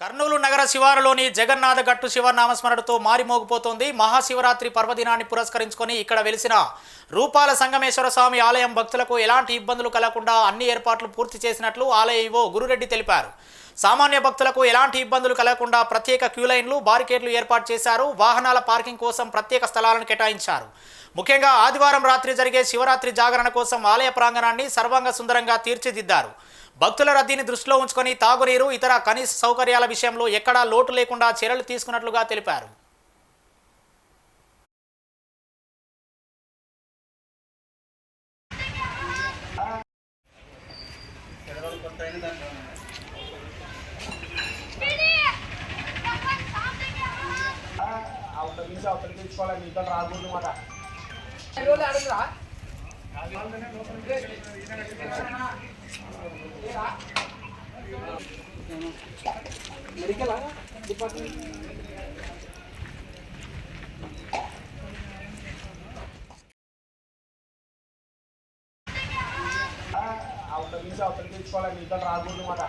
కర్నూలు నగర శివారులోని జగన్నాథ గట్టు శివ నామస్మరణతో మారిమోగిపోతోంది మహాశివరాత్రి పర్వదినాన్ని పురస్కరించుకొని ఇక్కడ వెలిసిన రూపాల సంగమేశ్వర స్వామి ఆలయం భక్తులకు ఎలాంటి ఇబ్బందులు కలగకుండా అన్ని ఏర్పాట్లు పూర్తి చేసినట్లు ఆలయ ఈవో గురురెడ్డి తెలిపారు. సామాన్య భక్తులకు ఎలాంటి ఇబ్బందులు కలగకుండా ప్రత్యేక క్యూ లైన్లు బారికేడ్లు ఏర్పాటు చేశారు. వాహనాల పార్కింగ్ కోసం ప్రత్యేక స్థలాలను కేటాయించారు. ముఖ్యంగా ఆదివారం రాత్రి జరిగే శివరాత్రి జాగరణ కోసం ఆలయ ప్రాంగణాన్ని సర్వంగ సుందరంగా తీర్చిదిద్దారు. భక్తుల రద్దీని దృష్టిలో ఉంచుకొని తాగునీరు ఇతర కనీస సౌకర్యాల విషయంలో ఎక్కడా లోటు లేకుండా చర్యలు తీసుకున్నట్లుగా తెలిపారు. అవతల నుంచి అవతలకి తెచ్చుకోవాలి మీతో రాకూడదు మాట అవతల నుంచి అవతలకి మీతో రాకూడదు మాట